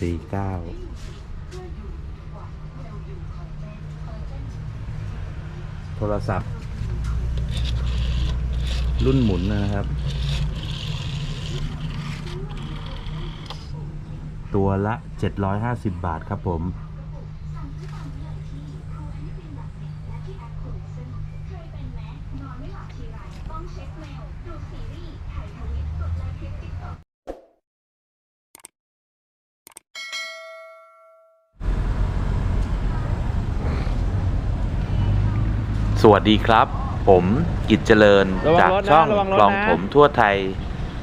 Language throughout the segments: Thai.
สี่เก้าโทรศัพท์ รุ่นหมุนนะครับ ตัวละ 750 บาทครับผม วัสดีครับ ผมกิจเจริญระวังจากรถนะช่องระวังรถกลองนะผมทั่วไทย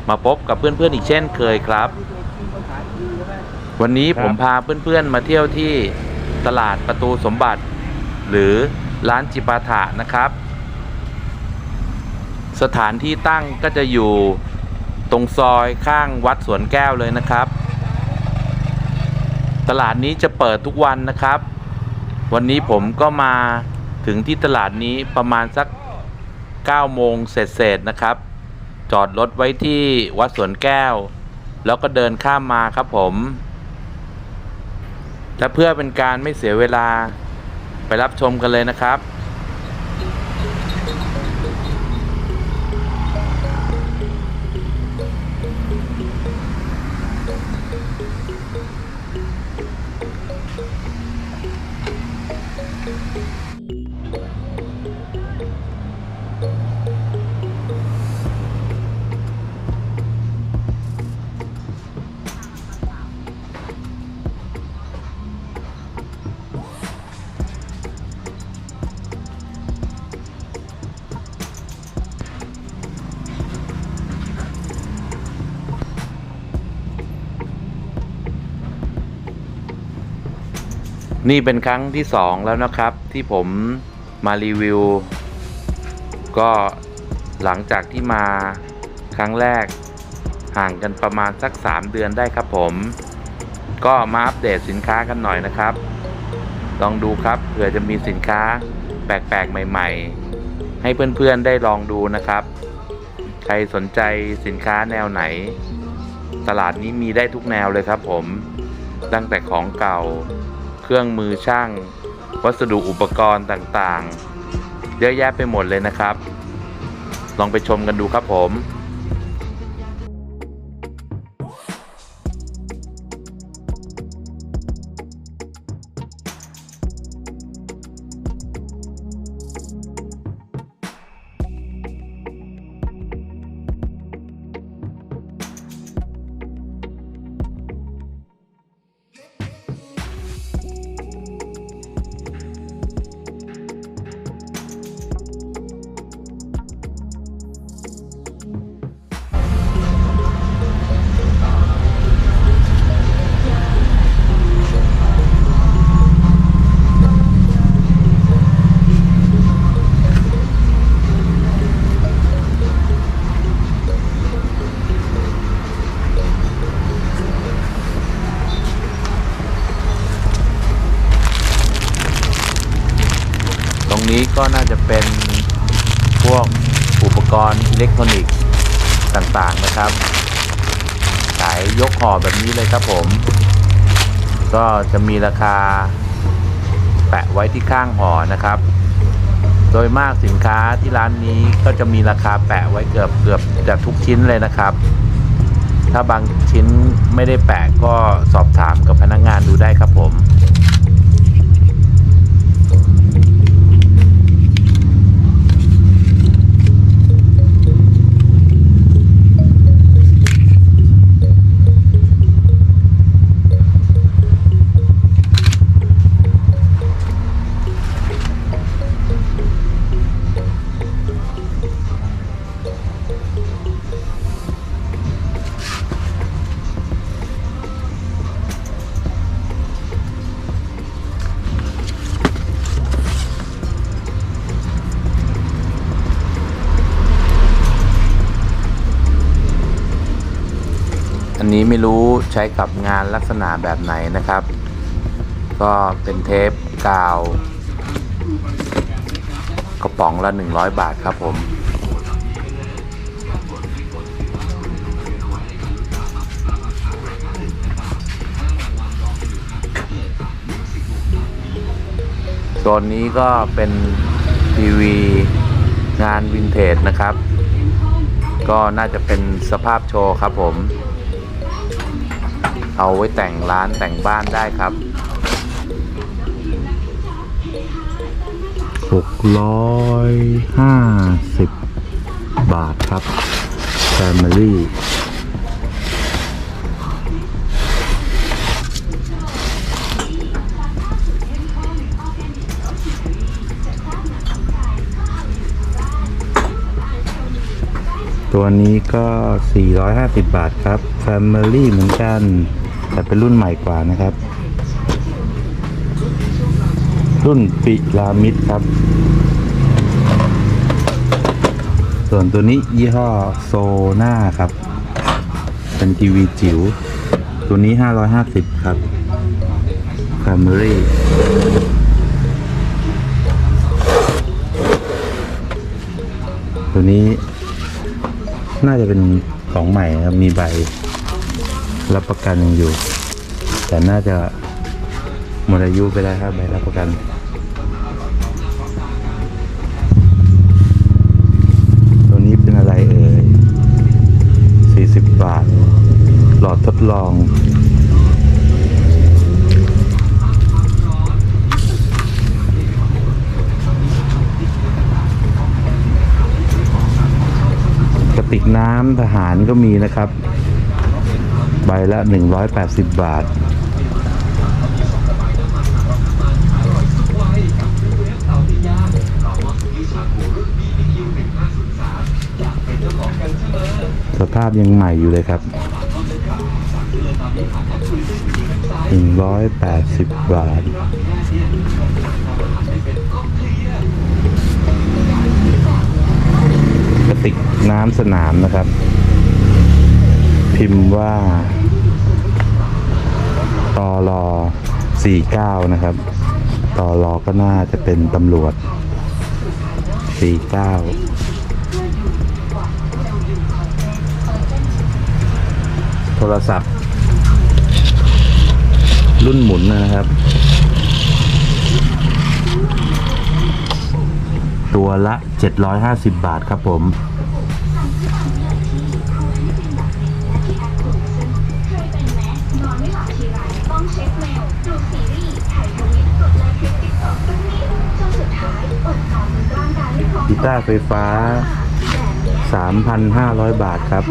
มาพบกับเพื่อนๆอีกเช่นเคยครับ วันนี้ผมพาเพื่อนๆมาเที่ยวที่ตลาดประตูสมบัติ หรือร้านจิปาถะนะครับ สถานที่ตั้งก็จะอยู่ตรงซอยข้างวัดสวนแก้วเลยนะครับ ตลาดนี้จะเปิดทุกวันนะครับ วันนี้ผมก็มา ถึงที่ตลาดนี้ประมาณสัก9โมงเศษๆนะครับ จอดรถไว้ที่วัดสวนแก้ว แล้วก็เดินข้ามมาครับผมและเพื่อเป็นการไม่เสียเวลาไปรับชมกันเลยนะครับ นี่เป็นครั้งที่สองแล้วนะครับ ที่ผมมารีวิว ก็หลังจากที่มาครั้งแรก ห่างกันประมาณสัก 3 เดือนได้ครับผม ก็มาอัปเดตสินค้ากันหน่อยนะครับ ลองดูครับเผื่อจะมีสินค้าแปลกๆ ใหม่ ๆ ให้เพื่อนๆได้ลองดูนะครับ ใครสนใจสินค้าแนวไหน ตลาดนี้มีได้ทุกแนวเลยครับผม ตั้งแต่ของเก่า เครื่องมือช่าง วัสดุอุปกรณ์ต่างๆ เยอะแยะไปหมดเลยนะครับ ลองไปชมกันดูครับผม นี้ก็น่าจะเป็นพวกอุปกรณ์อิเล็กทรอนิกส์ต่างๆนะครับ ขายยกห่อแบบนี้เลยครับผม ก็จะมีราคาแปะไว้ที่ข้างห่อนะครับ โดยมากสินค้าที่ร้านนี้ก็จะมีราคาแปะไว้เกือบเกือบจะทุกชิ้นเลยนะครับ ถ้าบางชิ้นไม่ได้แปะก็สอบถามกับพนักงานดูได้ครับผม อันนี้ไม่รู้ใช้กับงานลักษณะแบบไหนนะครับ ก็เป็นเทปกาว กระป๋องละ 100 บาทครับผมตัวนี้ก็เป็นทีวีงานวินเทจนะครับ ก็น่าจะเป็นสภาพโชว์ครับผม เอาไว้แต่งร้านแต่งบ้านได้ครับหกร้อยห้าสิบบาทครับ Family ตัวนี้ก็ 450 บาทครับ Family เหมือนกัน แต่เป็นรุ่นใหม่กว่านะครับ รุ่นปิรามิดครับ ส่วนตัวนี้ยี่ห้อโซน่าครับ เป็นทีวีจิ๋ว ตัวนี้ 550 ครับ Family ตัวนี้น่าจะเป็นของใหม่ครับ มีใบ รับประกันอยู่ แต่น่าจะหมดอายุไปแล้วครับใบรับประกันตัวนี้เป็นอะไรเอ่ย 40 บาท หลอดทดลองกระติกน้ำทหารก็มีนะครับ ใบละ 180 บาท สภาพยังใหม่อยู่เลยครับ 180 บาทกระติกน้ำสนามนะครับ พิมพ์ว่าตอรอ49 นะครับตอรอก็น่าจะเป็นตำรวจ 49 โทรศัพท์ รุ่นหมุนนะครับ ตัวละ 750 บาทครับผม ไม่พร้าไฟฟ้าแบบเนี้ย3,500 บาทครับ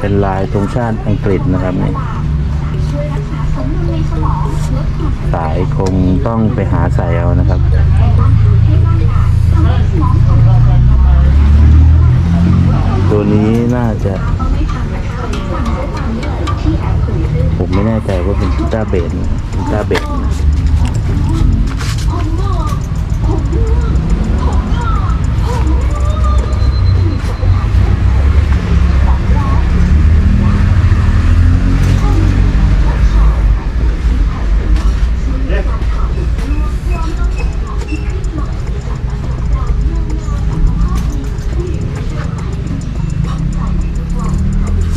เป็นลายธงชาติอังกฤษนะครับนี่ยสายคงต้องไปหาใส่เอานะครับตัวนี้น่าจะ ผมไม่แน่ใจว่าเป็นกีตาเบนะกีตาเบนะ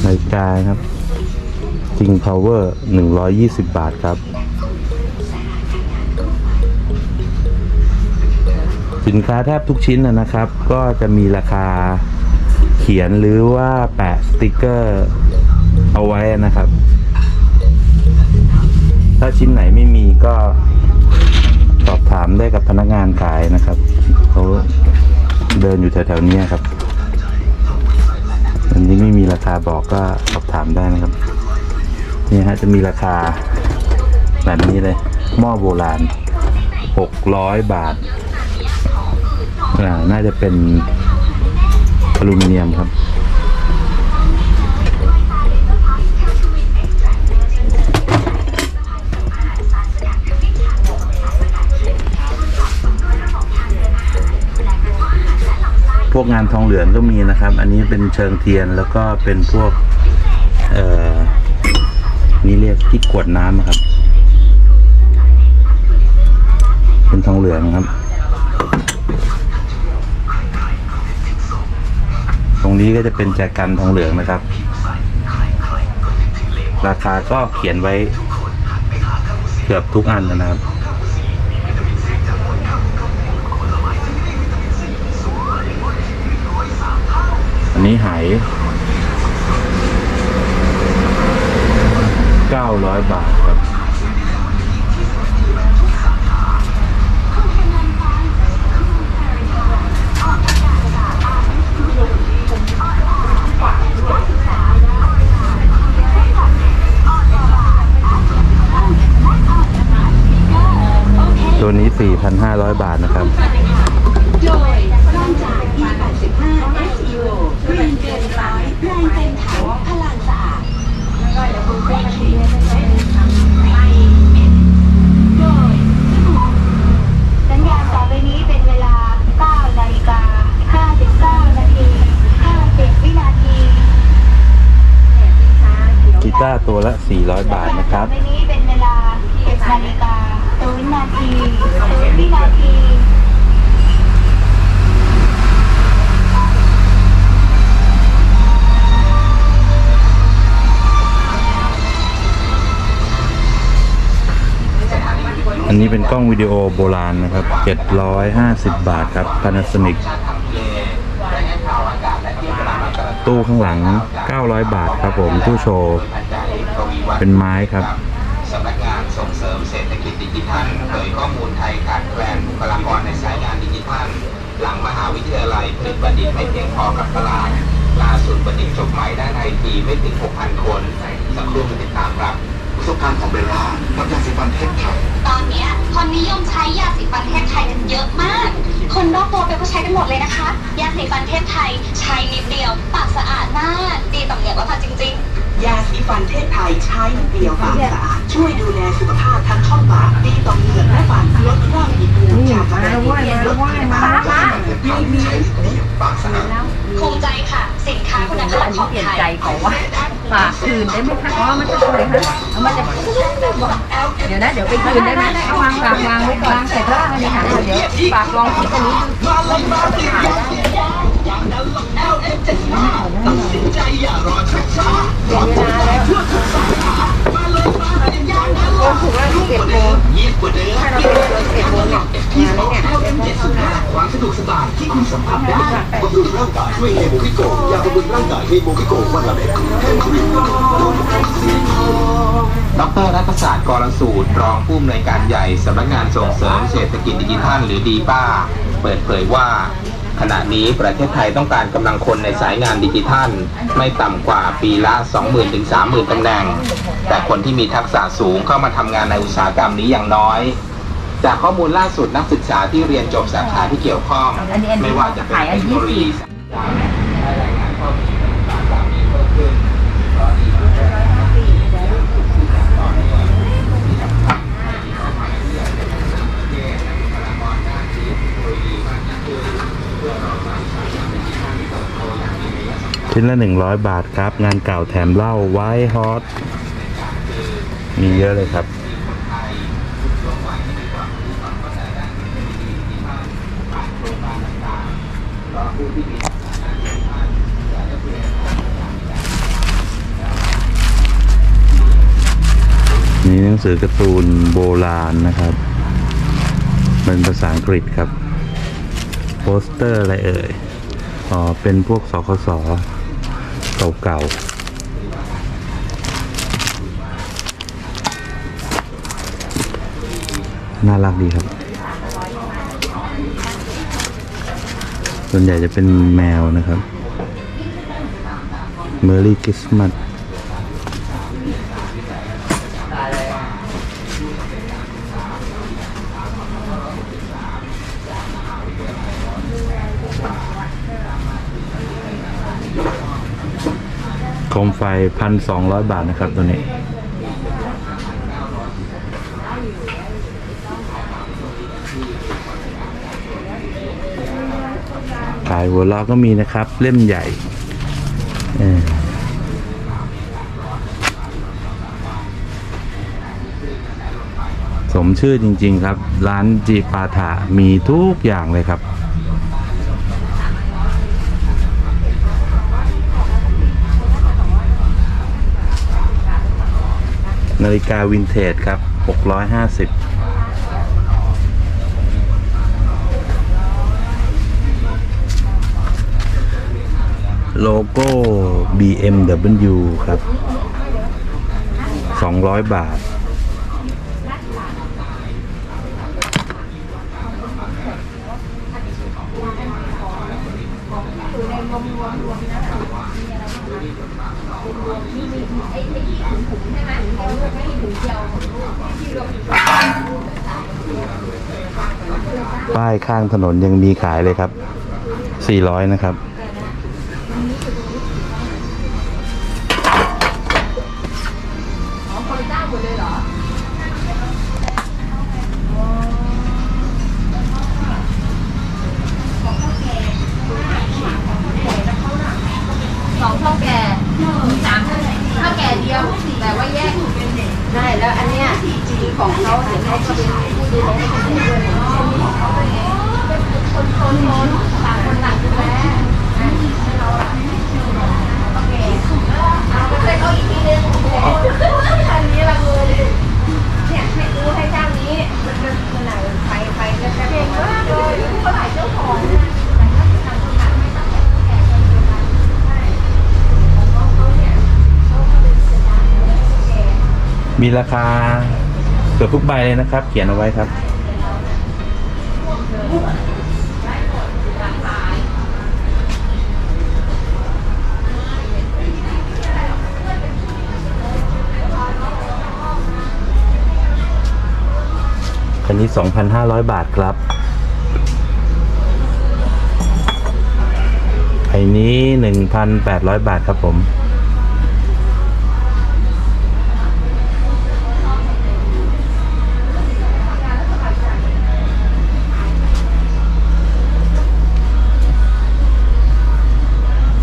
นาฬิกาครับจริง power 120บบาทครับสินค้าแทบทุกชิ้นนะครับ ก็จะมีราคาเขียนหรือว่าแปะสติกเกอร์เอาไว้นะครับ ถ้าชิ้นไหนไม่มีก็สอบถามได้กับพนักงานขายนะครับเขาเดินอยู่แถวๆนี้ครับ อันนี้ไม่มีราคาบอกก็สอบถามได้นะครับ นี่ฮะจะมีราคาแบบนี้เลย หม้อโบราณ 600 บาทอ่าน่าจะเป็นอลูมิเนียมครับ วกงานทองเหลืองก็มีนะครับ อันนี้เป็นเชิงเทียนแล้วก็เป็นพวก เอ่อ นี่เรียกที่กวดน้ำอะครับ เป็นทองเหลืองครับ ตรงนี้ก็จะเป็นแจกันทองเหลืองนะครับ ราคาก็เขียนไว้เกือบทุกอันนะครับ อันนี้หายเก้าร้อยบาทครับตัวนี้ 4,500 บาทนะครับ โดยร่างจาก E85 SEO แรงเกินร้อยแรงเต็มถังพลังสะอาด โดยสัญญาณต่อไปนี้เป็นเวลา 9 นาฬิกา 59 นาที 50 วินาที กีตาร์ตัวละ 400 บาทนะครับอไปนี้เป็นเวลา10นาฬิกา0นาที0วินาทีอันนี้เป็นกล้องวิดีโอโบราณนะครับ 750 บาทครับ Panasonic ตู้ข้างหลัง 900 บาทครับผม ตู้โชว์ เป็นไม้ครับสำนักงานส่งเสริมเศรษฐกิจดิจิทัลเผยข้อมูลไทยขาดแคลนบุคลากรในสายงานดิจิทัล หลังมหาวิทยาลัยผลิตบัณฑิตไม่เพียงพอกับตลาดล่าสุดบัณฑิตจบใหม่ด้านไอทีไม่ถึง 6,000 คนสักครู่มาติดตามครับประสบการณ์ของเบลล่ากับยาสีฟันเทพไทยตอนเนี้ยคนนิยมใช้ยาสีฟันเทพไทยกันเยอะมาก คนรอบตัวเบลก็ใช้กันหมดเลยนะคะยาสีฟันเทพไทยใช้นิดเดียวปากสะอาดมากดีต่อเหนียกแล้วค่ะจริง ๆ ยาสีฟันเทศไทยใช้นิดเดียวปากสะอาดช่วยดูแลสุขภาพทั้งช่องปากดีต่อเหงือกและฟันลดคราบอีกูจากแบคทีเรียลดปัญหามีมีภูมิใจค่ะ สินค้าคุณภาพของเปลี่ยนไทยใจขอว่าฝากคืนได้ไหมคะอ๋อมันจะสวยนะเอามันจะเดี๋ยวนะเดี๋ยวไปคืนได้ไหมเอาวางวางวางไว้ก่อนวางเสร็จแล้วอันนี้ค่ะเดี๋ยวฝากลอง คิดอันนี้ดูความสะดวกสบายที่คุณสัมผัสได้บำรุงร่างกายด้วยเฮโมพิโกยาบำรุงร่างกายเฮโมพิโกวันละเม็ดดรรัฐศาสตร์กรสูตร รองผู้อำนวยการใหญ่สำนักงานส่งเสริมเศรษฐกิจดิจิทัลหรือดีป้า เปิดเผยว่า ขณะนี้ประเทศไทยต้องการกำลังคนในสายงานดิจิทัล ไม่ต่ำกว่าปีละ 20,000ถึง30,000ตำแหน่ง แต่คนที่มีทักษะสูงเข้ามาทำงานในอุตสาหกรรมนี้อย่างน้อย จากข้อมูลล่าสุดนักศึกษาที่เรียนจบสาขาที่เกี่ยวข้อง ไม่ว่าจะเป็นขายอัเทนคโนโลยียี่สิบและรายงานข้อมูลต่างๆมีเพิ่มขึ้นเพราะดีมาก ชิ้นละ 100 บาทครับ งานเก่าแถมเหล้าไวท์ฮอตมีเยอะเลยครับ นี่หนังสือการ์ตูนโบราณนะครับ เป็นภาษาอังกฤษครับ โปสเตอร์อะไรเอ่ย อ๋อ เป็นพวกสคส เก่าๆ น่ารักดีครับ ส่วนใหญ่จะเป็นแมวนะครับ Merry Christmas โคมไฟ พันสองร้อยบาทนะครับตัวนี้ขายหัวล้อก็มีนะครับ เล่มใหญ่สมชื่อจริง ๆ ครับ ร้านจีปาถะมีทุกอย่างเลยครับ นาฬิกาวินเทจครับ 650โลโก้ BMW ครับ 200 บาท ป้ายข้างถนนยังมีขายเลยครับ 400 นะครับ มีราคาเกือบทุกใบเลยนะครับ เขียนเอาไว้ครับอันนี้ 2,500 บาทครับไอ้นี้ 1,800 บาทครับผม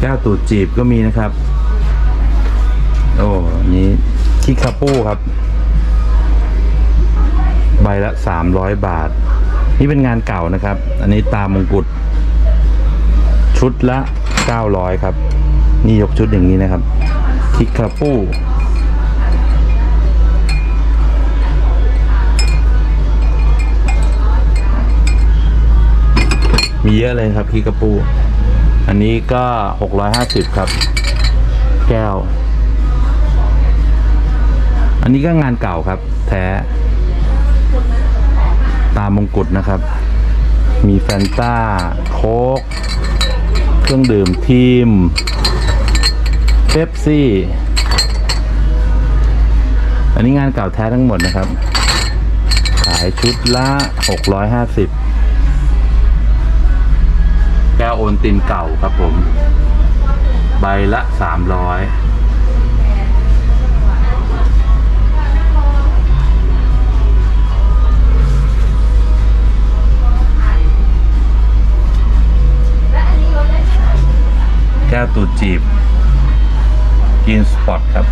ก้วตูดจีบก็มีนะครับ โอ้นี้คิคาปูครับ ใบละสามร้อยบาท นี่เป็นงานเก่านะครับ อันนี้ตามมงกุฎชุดละเก้าร้อยครับ นี่ยกชุดอย่างนี้นะครับ คิคาปูมีเยอะเลยครับคิคาปู อันนี้ก็หกร้อยหาสิบครับ แก้ว อันนี้ก็งานเก่าครับ แท้ ตามมงกุฎนะครับ มีแฟนต้า โค้ก เครื่องดื่มทีมเ e ปซี่ อันนี้งานเก่าแท้ทั้งหมดนะครับ ขายชุดละ 650 นตินเก่าครับผม ใบละ300แก้วตูดจีบ กินสปอตครับ